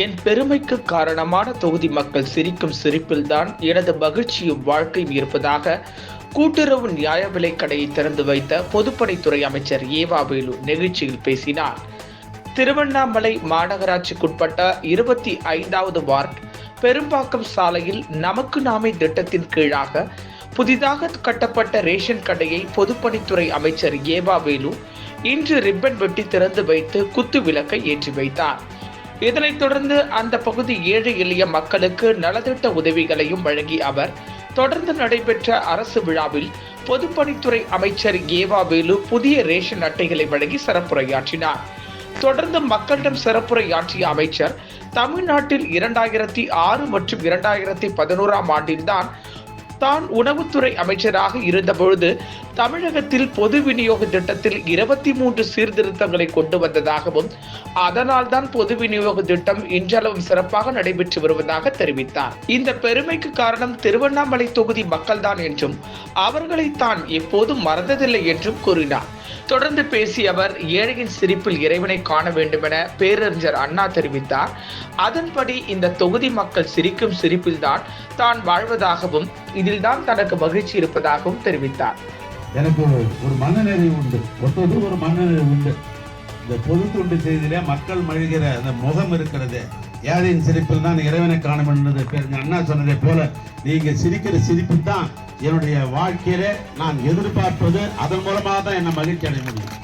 என் பெருமைக்கு காரணமான தொகுதி மக்கள் சிரிக்கும் சிரிப்பில்தான் எனது மகிழ்ச்சியும் வாழ்க்கையும் இருப்பதாக கூட்டுறவு நியாய விலை கடையை திறந்து வைத்த பொதுப்பணித்துறை அமைச்சர் ஏவா வேலு நிகழ்ச்சியில் பேசினார். திருவண்ணாமலை மாநகராட்சிக்குட்பட்ட இருபத்தி ஐந்தாவது வார்டு பெரும்பாக்கம் சாலையில் நமக்கு நாமே திட்டத்தின் கீழாக புதிதாக கட்டப்பட்ட ரேஷன் கடையை பொதுப்பணித்துறை அமைச்சர் ஏவா வேலு இன்று ரிப்பன் வெட்டி திறந்து வைத்து குத்து விளக்கை ஏற்றி வைத்தார். இதனைத் தொடர்ந்து அந்த பகுதி ஏழை எளிய மக்களுக்கு நலத்திட்ட உதவிகளையும் வழங்கி அவர் தொடர்ந்து நடைபெற்ற அரசு விழாவில் பொதுப்பணித்துறை அமைச்சர் ஏவா வேலு புதிய ரேஷன் அட்டைகளை வழங்கி சிறப்புரையாற்றினார். தொடர்ந்து மக்களிடம் சிறப்புரையாற்றிய அமைச்சர் தமிழ்நாட்டில் இரண்டாயிரத்தி ஆறு மற்றும் இரண்டாயிரத்தி பதினோராம் ஆண்டில்தான் தான் உணவுத்துறை அமைச்சராக இருந்தபொழுது தமிழகத்தில் பொது விநியோக திட்டத்தில் இருபத்தி மூன்று சீர்திருத்தங்களை கொண்டு வந்ததாகவும் அதனால்தான் பொது விநியோக திட்டம் இன்றளவும் சிறப்பாக நடைபெற்று வருவதாக தெரிவித்தார். இந்த பெருமைக்கு காரணம் திருவண்ணாமலை தொகுதி மக்கள்தான் என்றும் அவர்களை தான் எப்போதும் மறந்ததில்லை என்றும் கூறினார். தொடர்ந்து பேசிய அவர் ஏழையின் சிரிப்பில் இறைவனை காண வேண்டுமென பேரறிஞர் அண்ணா தெரிவித்தார். அதன்படி இந்த தொகுதி மக்கள் சிரிக்கும் சிரிப்பில்தான் தான் வாழ்வதாகவும் இதில் தான் தனக்கு மகிழ்ச்சி இருப்பதாகவும் தெரிவித்தார். எனக்கு ஒரு மனநிறைவு உண்டு. ஒருத்தது ஒரு மனநிறைவு உண்டு. இந்த பொது தொண்டு செய்தியிலே மக்கள் மழுகிற அந்த முகம் இருக்கிறது. ஏழையின் சிரிப்பில் தான் இறைவனை காணும் என்றது பேர் அண்ணா சொன்னதை போல நீங்கள் சிரிக்கிற சிரிப்பு தான் என்னுடைய வாழ்க்கையிலே நான் எதிர்பார்ப்பது. அதன் மூலமாக தான் என்னை மகிழ்ச்சி அடைய முடியும்